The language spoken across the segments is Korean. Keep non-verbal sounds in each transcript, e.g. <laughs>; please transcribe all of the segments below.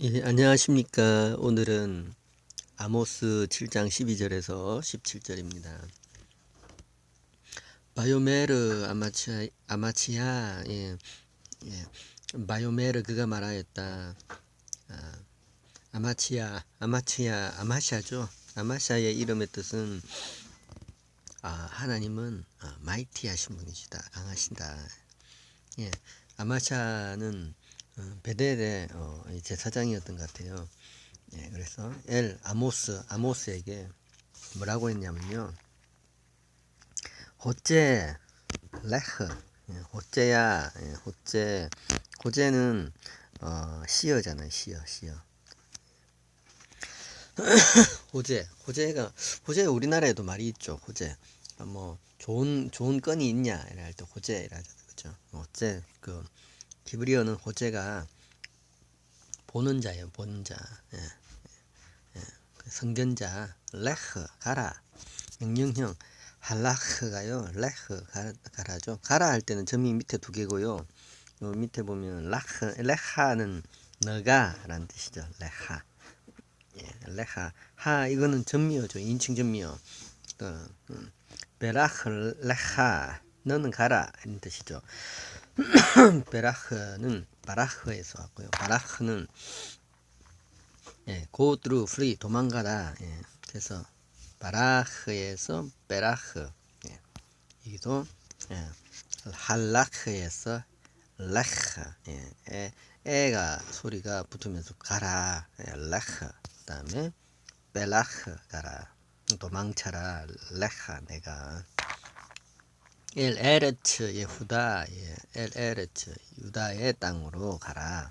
예, 안녕하십니까. 오늘은 아모스 7장 12절에서 17절입니다. 바요메르 아마치아, 아마치아, 예, 예, 바요메르 그가 말하였다. 아, 아마치아, 아마치아, 아마샤죠. 아마샤의 이름의 뜻은 아, 하나님은 아, 마이티하신 분이시다. 강하신다. 예, 아마샤는 어, 베델의 어, 이 제사장이었던 것 같아요. 예, 그래서 엘 아모스 아모스에게 뭐라고 했냐면요. 호제 레흐 예, 호제야 예, 호제 호제는 어, 시어잖아요. 시어 시어 호제 호제가 호제 우리나라에도 말이 있죠. 호제 아, 뭐 좋은 좋은 건이 있냐 이럴 때 호제라 하잖아요. 그죠? 호제 그 기브리어는 호제가 보는 자예요. 보는 자. 예, 예, 그 성견자 레흐 가라. 명령형 할라흐가요. 레흐 가, 가라 죠. 가라 할 때는 점이 밑에 두 개고요. 요 밑에 보면 라흐 레하는 너가라는 뜻이죠. 레하. 예, 레하. 하 이거는 전미어죠. 인칭 전미어. 또 음, 베라흐 레하 너는 가라 이런 뜻이죠. <coughs> 베라흐는 바라흐에서 왔고요. 바라흐는 예, go through, free, 도망가다. 예, 그래서 바라흐에서 베라흐. 예, 이기도 예, 할라흐에서 레흐. 예, 에, 에가 소리가 붙으면서 가라. 예, 레흐. 그 다음에 베라흐 가라. 도망쳐라. 레하 내가. 엘 에레츠 예후다 예, 엘 에레츠 유다의 땅으로 가라.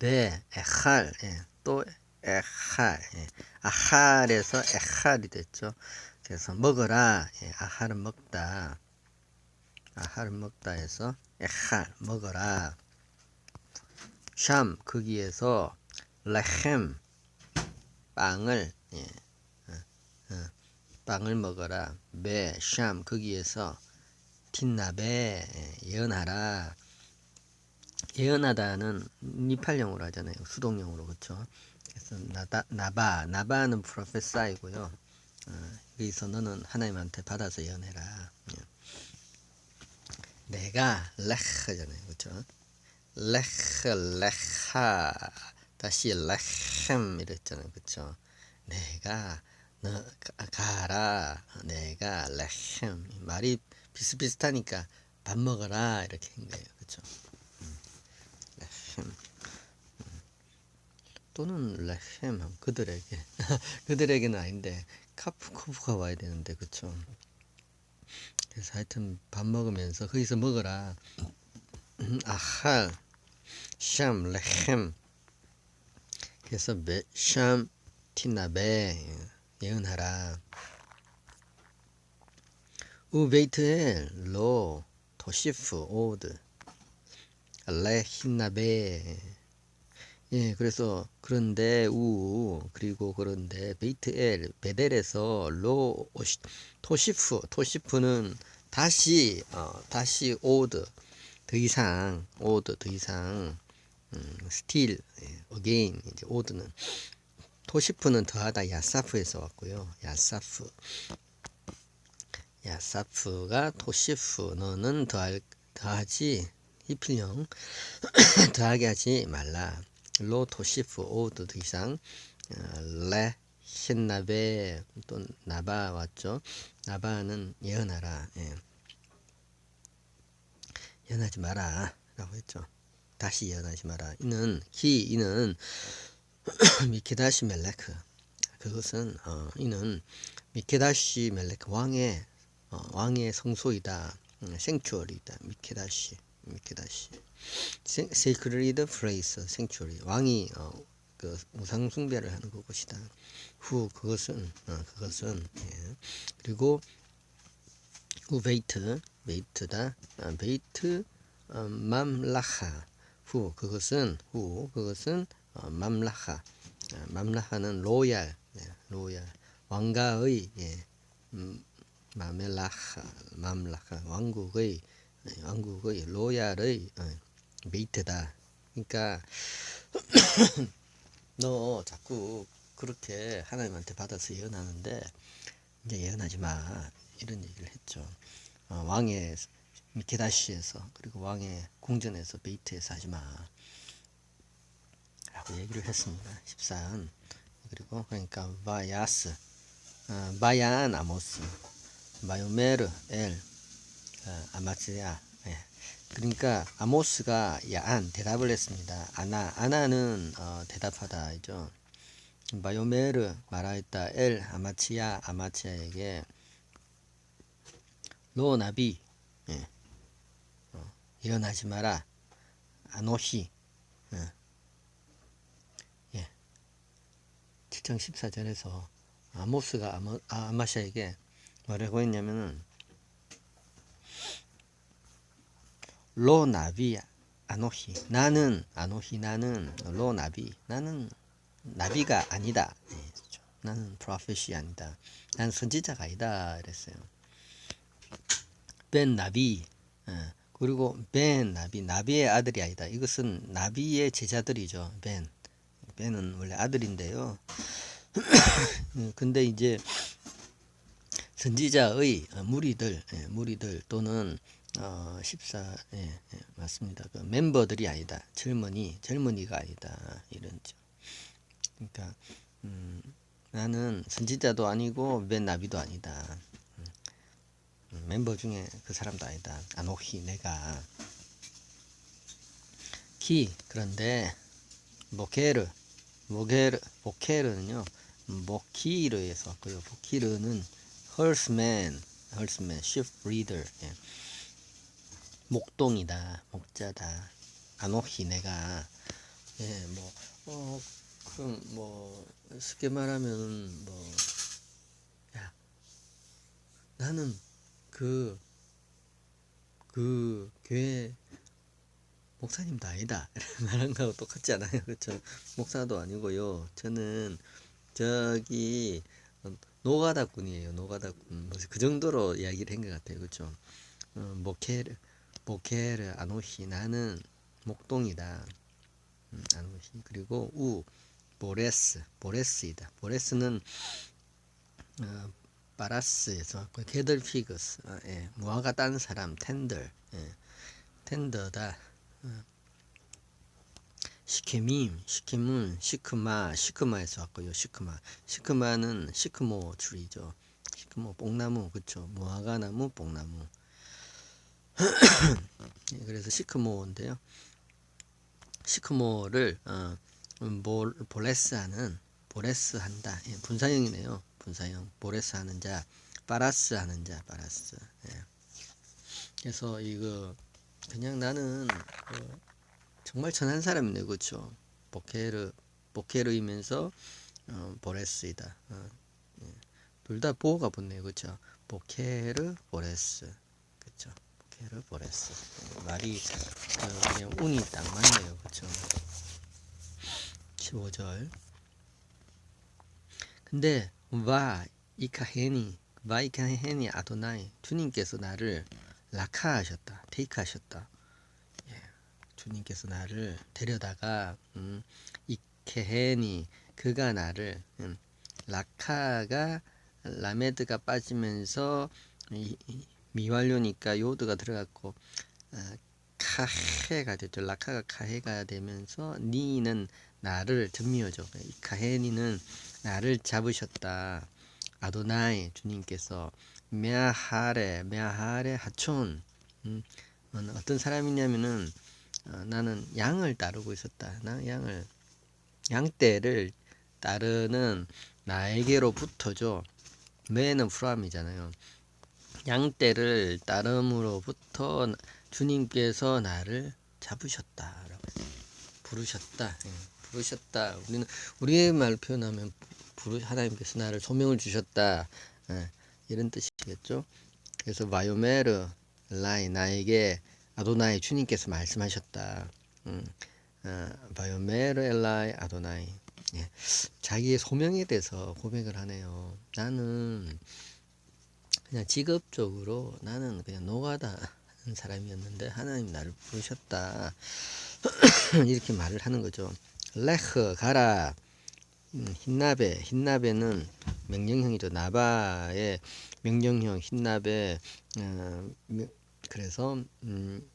네 에할 예, 또 에할 예, 아할에서 에할이 됐죠. 그래서 먹어라 예, 아할은 먹다 아할은 먹다 해서 에할 먹어라. 샴 거기에서 레헴 빵을 예, 어, 어, 빵을 먹어라. 베, 샴, 거기에서 틴나베, 예언하라. 예언하다는 니팔형으로 하잖아요. 수동형으로, 그쵸? 그래서 나다, 나바, 나바는 프로페사이고요. 어, 여기서 너는 하나님한테 받아서 예언해라. 예. 내가 레흐잖아요. 그쵸? 레흐, 레하. 다시 레헴 이랬잖아요. 그쵸? 내가 너 가라. 내가 레헴 말이 비슷비슷하니까 밥 먹어라. 이렇게 한 거예요. 그쵸? 음, 레헴 음. 또는 레헴 그들에게. <laughs> 그들에게는 아닌데 카프코프가 와야 되는데 그쵸? 그래서 하여튼 밥 먹으면서 거기서 먹어라. <clears throat> 아할 샴 레헴 그래서 샴 티나베 예언하라. 우베이트엘 로 도시프 오드. 레히나베. 예 그래서 그런데 우 그리고 그런데 베이트엘 베델에서 로 토시프 토시프는 다시 어, 다시 오드. 더 이상 오드 더 이상 음, 스틸 예, 어게인 이제 오드는 토시프는 더하다 야사프에서 왔고요. 야사프. 야사프가 토시프 너는 더할, 더하지 히필령 <coughs> 더하게 하지 말라. 로 토시프 오드 더 이상 어, 레 신나베 또 나바 왔죠. 나바는 예언하라. 예. 예언하지 마라 라고 했죠. 다시 예언하지 마라. 이는 기 이는 <coughs> 미케다시 멜레크. 그것은 어, 이는 미케다시 멜레크 왕의 어, 왕의 성소이다. 음, 생추얼이다. 미케다시 미케다시. 세크리드 프레이스 생추얼이 왕이 어, 그 우상 숭배를 하는 그것이다. 후 그것은 어, 그것은 예. 그리고 후 베이트 베이트다. 어, 베이트 어, 맘라하. 후 그것은 후 그것은 어, 맘라하. 어, 맘라하는 로얄 예, 로얄. 왕가의 예, 음, 마멜라하 맘라하. 왕국의 예, 왕국의 로얄의 어, 메이트다. 그러니까 <coughs> 너 자꾸 그렇게 하나님한테 받아서 예언하는데 이제 예언하지 마. 이런 얘기를 했죠. 어, 왕의 미케다시에서 그리고 왕의 궁전에서 베이트에서 하지 마 라고 얘기를 했습니다. 14은 그리고 그러니까 바야스 어, 바얀 아모스 마요메르 엘 어, 아마스야 예. 그러니까 아모스가 야안 대답을 했습니다. 아나 아나는 어, 대답하다죠. 마요메르 말하였다 엘 아마치야 아마치야에게 로 나비 예. 어, 예언하지 마라 아노히 예. 예. 7장 14절에서 아모스가 아마, 아, 아마샤에게 뭐라고 했냐면은 로 나비 아노히 나는 아노히 나는 로 나비 나는 나비가 아니다. 예, 그렇죠. 나는 프로페시 아니다. 나는 선지자가 아니다. 이랬어요. 벤 나비 예, 그리고 벤 나비 나비의 아들이 아니다. 이것은 나비의 제자들이죠 벤 벤은 원래 아들인데요 <coughs> 음, 근데 이제 선지자의 어, 무리들, 예, 무리들 또는 어, 14, 예, 예, 맞습니다. 그 멤버들이 아니다. 젊은이, 젊은이가 아니다. 이런죠. 그러니까 음, 나는 선지자도 아니고 맨 나비도 아니다. 음, 음, 멤버 중에 그 사람도 아니다. 아노히 내가 키 그런데 모케르 모게르 모케르는요 모키르에서 왔고요. 모키르는 헐스맨 헐스맨 shift reader 예. 목동이다 목자다 아노히 내가 예 뭐 어, 그럼 뭐 쉽게 말하면 뭐 야 나는 그 그 교회 목사님도 아니다. <laughs> 말한 거하고 똑같지 않아요. 그렇죠? 목사도 아니고요. 저는 저기 노가다꾼이에요. 노가다꾼. 뭐그 정도로 이야기를 한 것 같아요. 그렇죠? 어, 모케르 모케르 아노히 나는 목동이다. 음, 아노히 그리고 우 보레스 보레스이다. 보레스는 어, 바라스에서 그 게들 피그스. 어, 예, 무화과 딴 사람 텐들. 예, 텐더다. 어, 시케밈 시케문 시크마 시크마에서 왔고요 시크마. 시크마는 시크모 줄이죠. 시크모 뽕나무 그쵸. 무화과나무 뽕나무. <clears throat> 예, 그래서 시크모인데요. 시크모를 어, 음, 볼, 보레스하는 보레스 한다. 예, 분사형이네요. 분사형. 보레스 하는 자 파라스 하는 자 파라스. 예. 그래서 이거 그냥 나는 어, 정말 천한 사람이네 그렇죠? 보케르 보케르이면서 어, 보레스이다. 어, 예. 둘다 보호가 붙네요 그렇죠? 보케르 보레스 그렇죠? 보케르 보레스. 예, 말이 어, 그냥 운이 딱 맞네요 그렇죠? 15절. 근데 와 이카헤니 와 이카헤니 아도나이 주님께서 나를 라카하셨다 테이크하셨다 예, 주님께서 나를 데려다가 음, 이케헤니 그가 나를 음, 라카가 라메드가 빠지면서 이, 이, 미완료니까 요드가 들어갔고 아, 카헤가 됐죠. 라카가 카헤가 되면서 니는 나를 전미어죠. 이 카헤니는 나를 잡으셨다. 아도나이 주님께서 메하레 메하레 하촌 음, 어떤 사람이냐면은 어, 나는 양을 따르고 있었다. 나 양을 양떼를 따르는 나에게로부터죠. 매는 프람이잖아요. 양떼를 따름으로부터 주님께서 나를 잡으셨다라고 부르셨다. 예, 부르셨다. 우리는 우리의 말로 표현하면 부르, 하나님께서 나를 소명을 주셨다. 예, 이런 뜻이겠죠. 그래서 바요메르 라이 나에게 아도나이 주님께서 말씀하셨다. 음, 어, 바요메르 엘라이 아도나이 예, 자기의 소명에 대해서 고백을 하네요. 나는 그냥 직업적으로 나는 그냥 노가다 하는 사람이었는데 하나님 나를 부르셨다 <clears throat> 이렇게 말을 하는 거죠. 레흐 가라 음, 흰나베 흰나베는 명령형이죠 나바의 명령형 흰나베 어, 명- 그래서 음,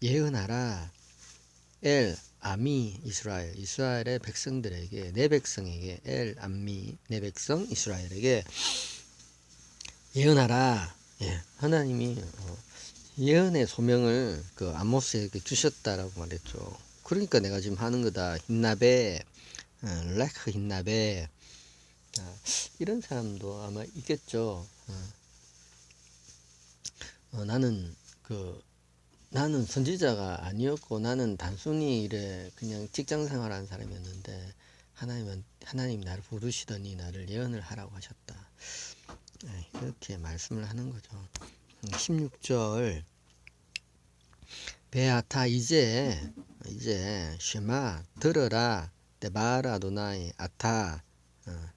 예언하라. 엘 아미 이스라엘 이스라엘의 백성들에게 내 백성에게 엘 아미 내 백성 이스라엘에게 예언하라. 예 하나님이 어, 예언의 소명을 그 아모스에게 주셨다라고 말했죠. 그러니까 내가 지금 하는 거다. 흰나베 어, 레크 흰나베. 아, 이런 사람도 아마 있겠죠 어. 어, 나는 그 나는 선지자가 아니었고 나는 단순히 이래 그냥 직장 생활하는 사람이었는데 하나님은 하나님이 나를 부르시더니 나를 예언을 하라고 하셨다. 예, 이렇게 말씀을 하는 거죠. 음, 16절 베아타 이제 이제 쉐마 들어라 데바라 도나이 아타 어,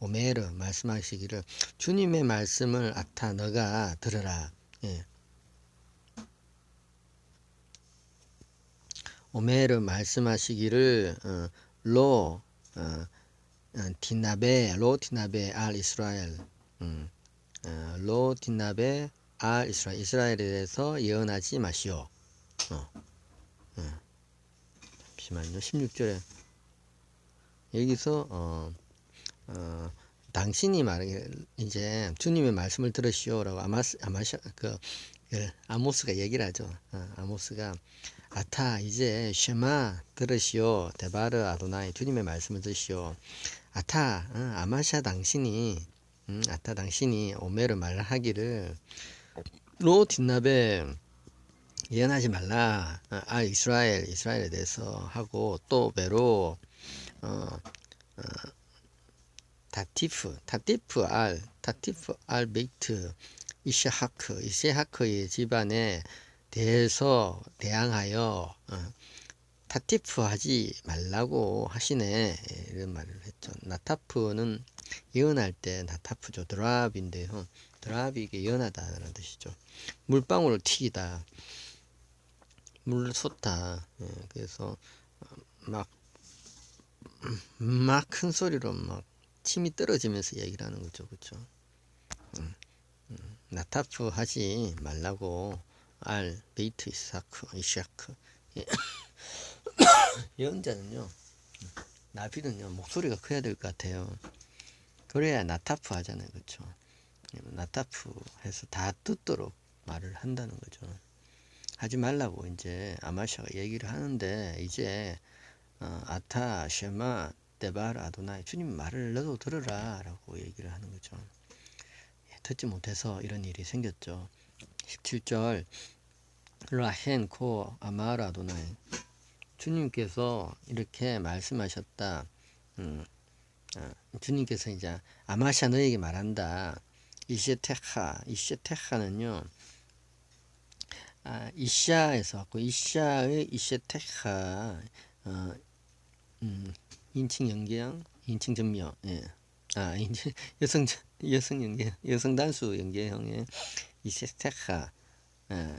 오메르 말씀하시기를 주님의 말씀을 아타 너가 들어라. 예. 오메르 말씀하시기를 어, 로 어, 어, 티나베 로 티나베 알 이스라엘 음, 어, 로 티나베 알 이스라엘 이스라엘에 대해서 예언하지 마시오. 어, 어. 잠시만요. 16절에 여기서 어, 어, 당신이 말하기 이제 주님의 말씀을 들으시오라고 아마스 아마샤 그, 그 아모스가 얘기를 하죠. 어, 아모스가 아타 이제 쉐마 들으시오. 데바르 아도나이 주님의 말씀을 들으시오. 아타 어, 아마샤 당신이 음, 아타 당신이 오메르 말하기를 로 뒷납에 예언하지 말라. 어, 아 이스라엘 이스라엘에 대해서 하고 또 베로 어, 어, 다티프 다티프 알 다티프 알 베이트 이시하크 이시하크의 집안에 대해서 대항하여 어, 타티프 하지 말라고 하시네 예, 이런 말을 했죠. 나타프는 예언할 때 나타프죠. 드랍인데요. 드랍이 이게 예언하다라는 뜻이죠. 물방울을 튀기다, 물을 쏟다. 예, 그래서 막 막 큰 소리로 막 침이 떨어지면서 얘기를 하는 거죠, 그렇죠? 음, 음, 나타프 하지 말라고 알 베이트 이사크 이샤크. 예. <coughs> 예언자는요 나비는요 목소리가 커야 될 것 같아요. 그래야 나타프 하잖아요. 그렇죠? 나타프 해서 다 듣도록 말을 한다는 거죠. 하지 말라고 이제 아마샤가 얘기를 하는데 이제 어, 아타 쉐마 데발 아도나이 주님 말을 너도 들으라 라고 얘기를 하는 거죠 예, 듣지 못해서 이런 일이 생겼죠 17절 라헨 코 아마라 도나이 주님께서 이렇게 말씀하셨다. 음, 아, 주님께서 이제 아마샤 너에게 말한다. 이시테하 이시테하는요. 아, 이샤에서 왔고 이샤의 이시테하 어, 음, 인칭 연계형 인칭 전명 예. 아 <laughs> 인칭 여성 여성 연계 여성 단수 연계형의 이시테하 예.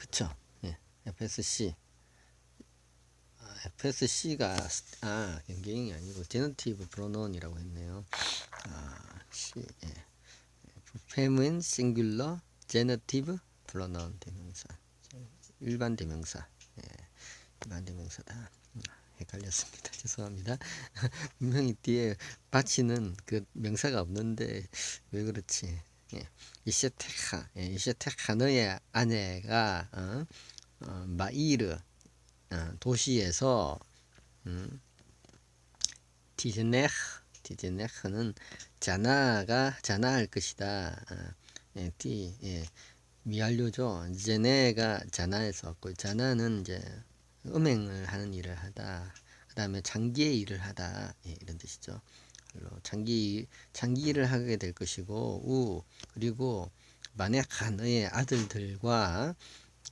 그쵸. 예. FSC. 아, FSC가, 아, 연계형이 아니고, 제너티브 프로노운이라고 했네요. 아, C, 예. 페민 싱귤러 제너티브 프로노운 대명사. 일반 대명사. 예. 일반 대명사다. 음, 헷갈렸습니다. <laughs> 죄송합니다. <laughs> 분명히 뒤에 받치는 그 명사가 없는데, 왜 그렇지. 예. 이셰테카, 예, 이셰테카 너의 아내가 어? 어, 마이르 어, 도시에서 음, 디즈네흐, 디즈네흐는 자나가 자나할 것이다. 어, 예, 디, 예, 미완료죠. 제네가 자나에서 왔고 자나는 이제 음행을 하는 일을 하다. 그 다음에 장기의 일을 하다. 예, 이런 뜻이죠. 장기 장기 일을 하게 될 것이고 우 그리고 마네카 너의 아들들과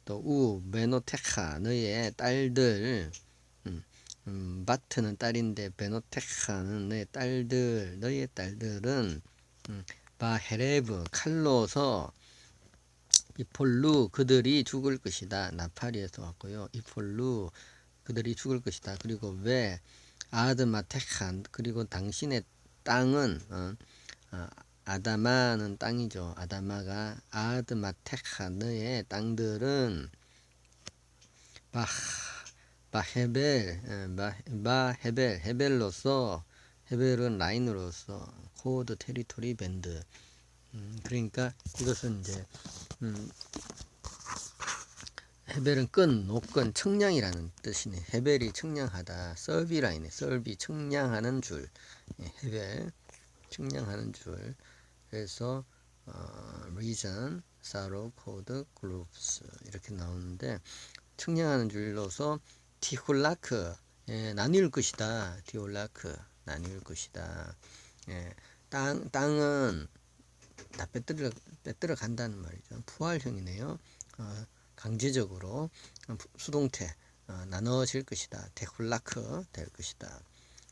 또우 베노테카 너의 딸들 음, 음, 마트는 딸인데 베노테카는 너의 딸들 너의 딸들은 음, 바헤레브 칼로서 이폴루 그들이 죽을 것이다 나파리에서 왔고요 이폴루 그들이 죽을 것이다. 그리고 왜 아드마테칸 그리고 당신의 땅은 어, 어, 아다마는 땅이죠. 아다마가 아드마테카 너의 땅들은 바 바헤벨 에, 바, 바헤벨 헤벨로서 헤벨은 라인으로서 코드 테리토리 밴드 음, 그러니까 이것은 이제 음, 헤벨은 끈, 노끈, 청량이라는 뜻이네. 헤벨이 청량하다. 썰비 라인에 썰비 청량하는 줄. 예, 헤벨 청량하는 줄. 그래서 어, region, 사로, 코드, 그룹스 이렇게 나오는데 청량하는 줄로서 티홀라크 예, 나뉠 것이다. 티홀라크 나뉠 것이다. 예, 땅 땅은 다 빼들어 빼들어 간다는 말이죠. 부활형이네요. 어, 강제적으로 수동태 어, 나눠질 것이다. 데콜라크 될 것이다.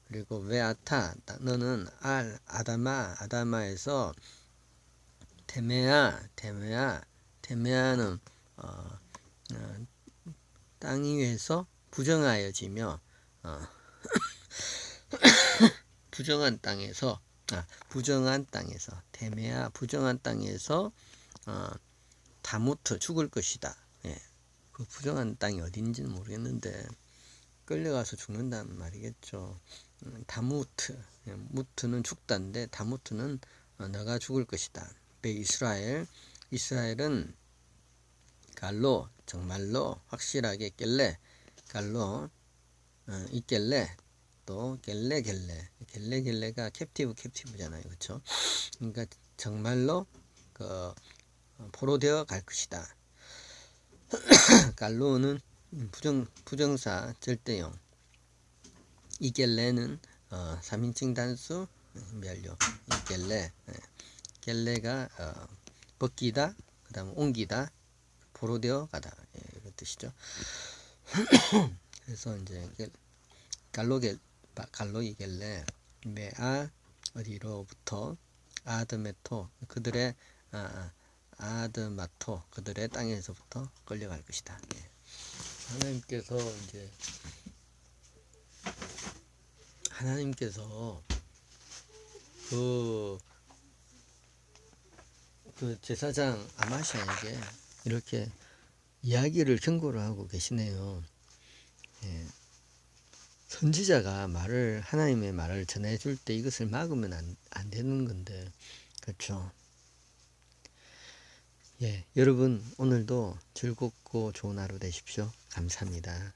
그리고 웨아타 너는 알 아다마 아다마에서 테메아 테메아 테메아는 어, 어, 땅 위에서 부정하여지며 어, <coughs> 부정한 땅에서 아, 부정한 땅에서 테메아 부정한 땅에서 어, 다무트 죽을 것이다. 예. 그 부정한 땅이 어딘지는 모르겠는데 끌려가서 죽는다는 말이겠죠. 음, 다무트 예, 무트는 죽다인데 다무트는 어, 너가 죽을 것이다. 배 이스라엘 이스라엘은 갈로 정말로 확실하게 깰레 갈로 어, 있길래 또 겔레 겔레. 겔레 겔레가 캡티브 캡티브잖아요. 그렇죠 그러니까 정말로 그 어, 포로되어 갈 것이다. <clears throat> 갈로는 부정 부정사 절대형. 이 겔레는 어, 3인칭 단수 멸료 이 겔레 예. 겔레가 어, 벗기다 그 다음 옮기다 포로되어 가다. 예, 이런 뜻이죠. <clears throat> 그래서 이제 겔- 갈로겔 갈로이겔레 메아 어디로부터 아드메토 그들의 아, 아드마토 그들의 땅에서부터 끌려갈 것이다. 예. 하나님께서 이제 하나님께서 그, 그 제사장 아마샤에게 이렇게 이야기를 경고를 하고 계시네요. 예. 선지자가 말을 하나님의 말을 전해줄 때 이것을 막으면 안, 안 되는 건데 그렇죠. 예, 여러분 오늘도 즐겁고 좋은 하루 되십시오. 감사합니다.